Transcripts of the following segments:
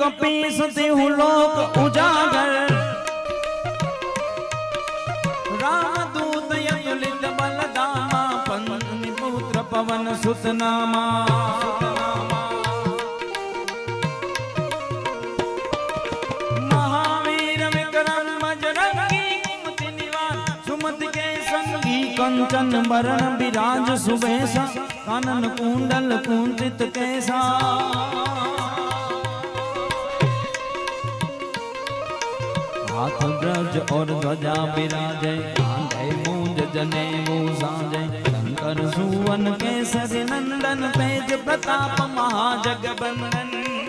કપીસથી હું લોક ઉજાગર. રામદૂત યતુલિત બલદામા પંચની પુત્ર પવન સુતનામા. મહાવીર વિક્રમ બજરંગી કુમતિ નિવાર સુમતિ કે સંગી કંચન બરણ બિરાજ સુબેસા કાનન કુંડલ કુંચિત કેસા. हाथ હાથ બ્રજ ઓર ધ્વજા બિરાજે આંધે મૂંજ જને મૂસાજે શંકર સુવન કેસર નંદન તેજ પ્રતાપ મહાજગબંદન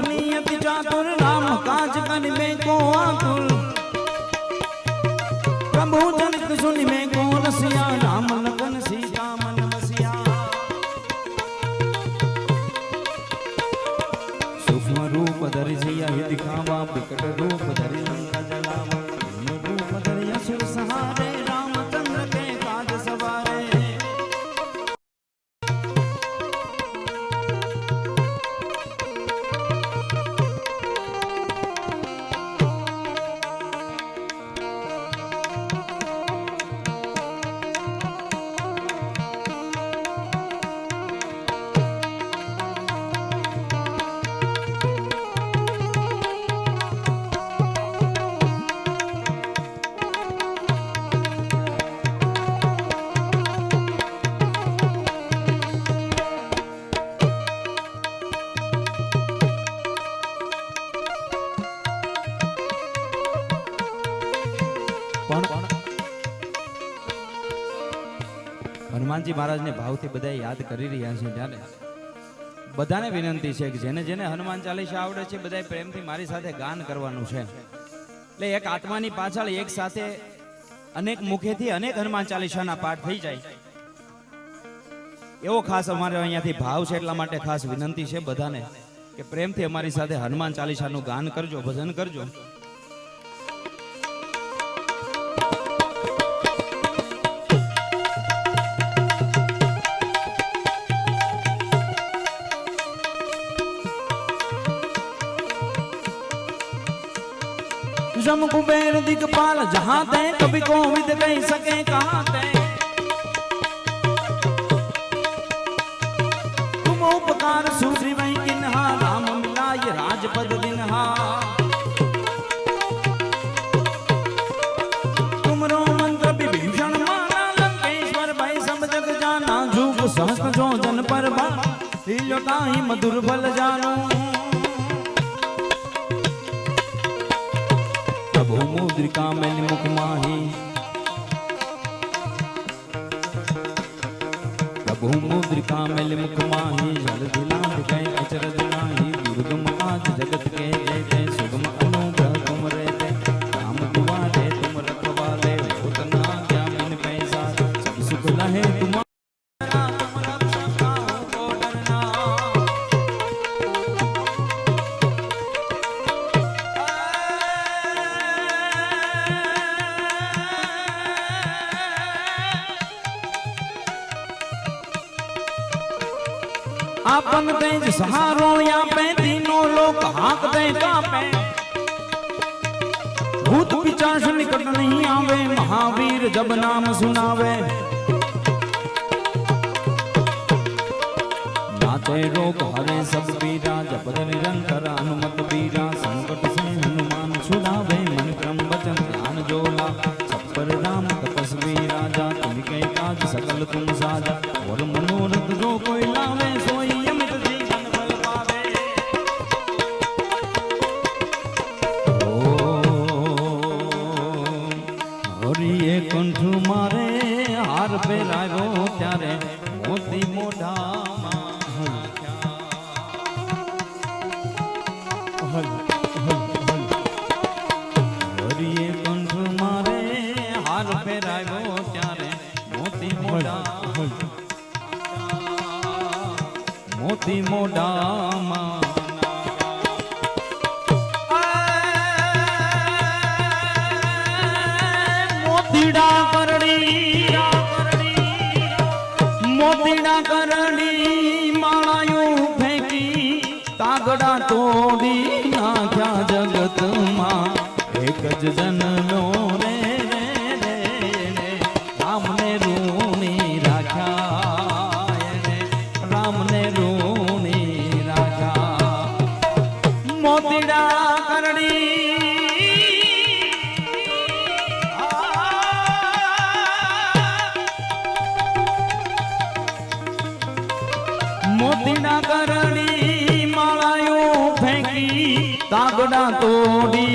गुनियति चातुर राम काज करिबे को आतुर प्रभु जनित सुनि में को रसिया राम लगन सीता मन बसिया सूक्ष्म रूप धरि सिया ही दिखावा विकट रूप धरि હનુમાનજી મહારાજને ભાવથી બધા યાદ કરી રહ્યા છે ત્યારે. બધાને વિનંતી છે કે જેને જેને હનુમાન ચાલીસા આવડે છે બધા પ્રેમથી મારી સાથે ગાન કરવાનું છે. એટલે એક આત્માની પાછળ એક સાથે અનેક મુખેથી અનેક હનુમાન ચાલીસાના પાઠ થઈ જાય. એવો ખાસ અમારે અહીંયાથી ભાવ છે એટલા માટે ખાસ વિનંતી છે બધાને કે પ્રેમથી અમારી સાથે હનુમાન ચાલીસાનું ગાન કરજો, ભજન કરજો. जम कुबेर दिगपाल जहां ते कभी कोविद कह सके कहां ते तुम उपकार सूरी वही किन्हा राम मिलाय राजपद दिनहा तुमरो मंत्र विभीषण माना लंकेश्वर भाई सब जग जाना झूक सहस्त्र जो जन पर बा लीलो ताही मधुर बल जानो કામેલ મુખ માહી. પ્રભુ મુદ્રિકા મેલ મુખ માહી. જલ દિલ આપન તે જ સહારો આપે દીનો લોક હાક દે કાપે. ભૂત પિચાસ નિકટ નહીં આવે, મહાવીર જબ નામ સુનાવે. નાતે રોગ હરે સબ પીરા જબ નિરંતર અનુમત પીરા સંકટ મોતી મોડામાં મોતીડા કરડી મોતીડા કરડી માળાયું ફેંકી તોડી નાખ્યા જગતમાં. એક જ જનનો મોતીડા કરણી. મોતીડા કરણી માળાયો ફેંકી તાગડા તોડી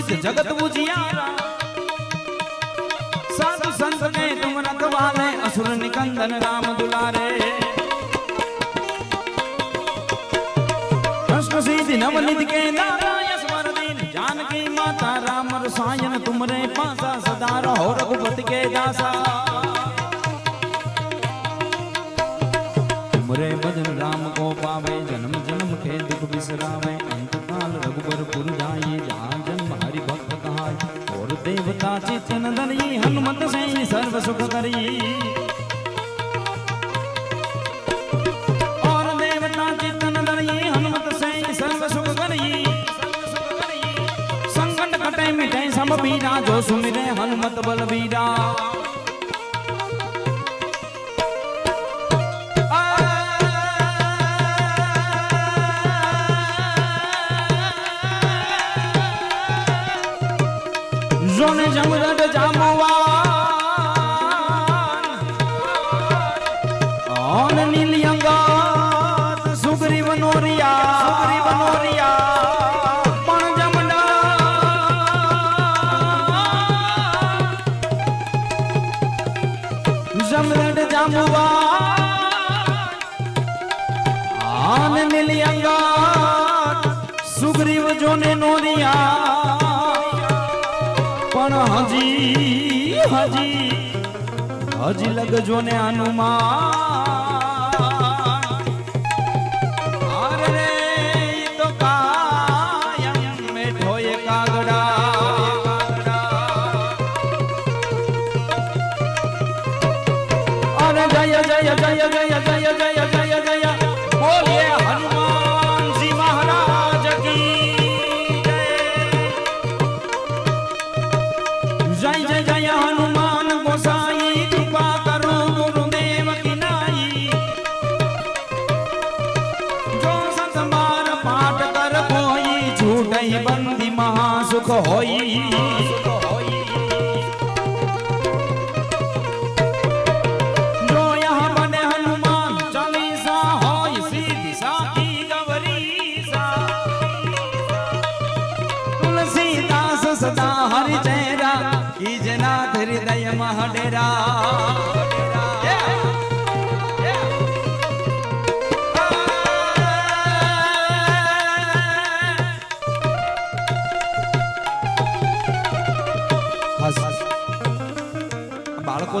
प्रसिद्ध जगत बुझियारा। साधु संत ने तुम रखवाले असुर निकंदन राम दुलारे। कृष्ण सीधि नवनिधि के जानकी माता राम रसायन तुमरे पासा, सदा रहो रघुपति के दासा। ચિત નંદની હનુમત સાઈ સર્વ સુખ કરી. ઓર દેવતા ચિત નંદની હનુમત સાઈ સર્વ સુખ કરી. સંકટ કટાઈ મિટાઈ સમ પીરા જો સુમિરે હનુમત બલબીરા પણ હજી હજી. હજી લગજો ને હનુમાન બાળકો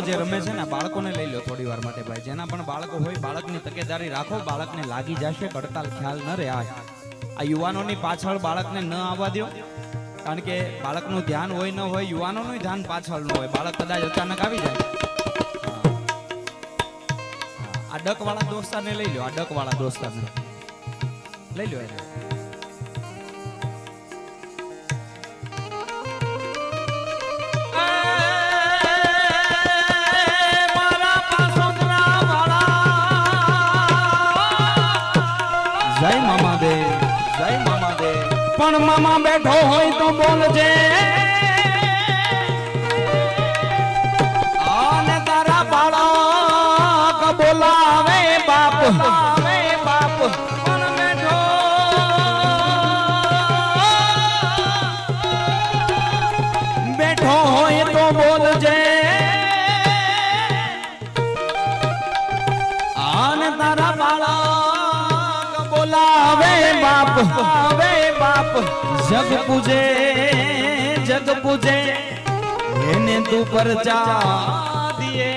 જે રમે છે ને બાળકોને લઈ લો થોડી વાર માટે ભાઈ. જેના પણ બાળકો હોય, બાળકની તકેદારી રાખો, બાળકને લાગી જશે, કડતાલ ખ્યાલ ન રહે. આ યુવાનોની પાછળ બાળકને ન આવવા દો કારણ કે બાળકનું ધ્યાન હોય ન હોય, યુવાનોનું ધ્યાન પાછળનું હોય. બાળક કદાચ અચાનક આવી જાય. આ ડકવાળા દોસ્તારને લઈ લો આ ડકવાળા દોસ્તારને. લઈ લો એને. જય મામા. પણ મામા બેઠો હોય તો બોલજે. આને તારા બાળક બોલાવે બાપ. બાપ. પણ બેઠો. બેઠો હોય તો બોલજે. આને તારા બાળક બોલાવે બાપ. બાપ જગ પૂજે જગ પૂજે, એને તું પરચા દિએ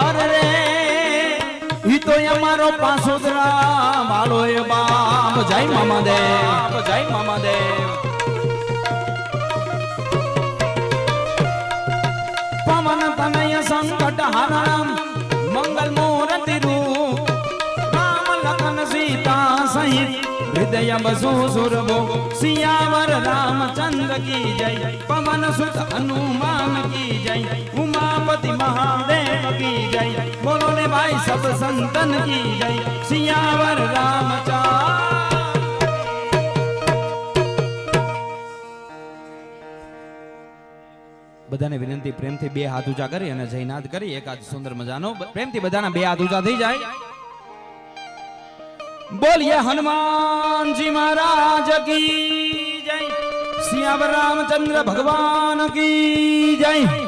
અરે, ઈ તો અમારો પાસોદરા વાળો એ બાપ. જય મામા દેવ જય મામા દેવ પવન તનય સંકટ હરણ હૃદય બસુ સુરભો સિયાવર રામચંદ્ર કી જય પવન સુત હનુમાન કી જય ઉમાપતિ મહાદેવ કી જય બોલો ને ભાઈ સબ સંતન કી જય સિયાવર રામચંદ્ર બધાને વિનંતી, પ્રેમથી બે હાથ ઊંચા કરી અને જયનાદ કરી. એકાદ સુંદર મજાનો. બ- પ્રેમથી બધાના બે હાથ ઊંચા થઈ જાય. બોલીએ હનુમાનજી મહારાજ કી જય. સિયાવર રામચંદ્ર ભગવાન કી જય.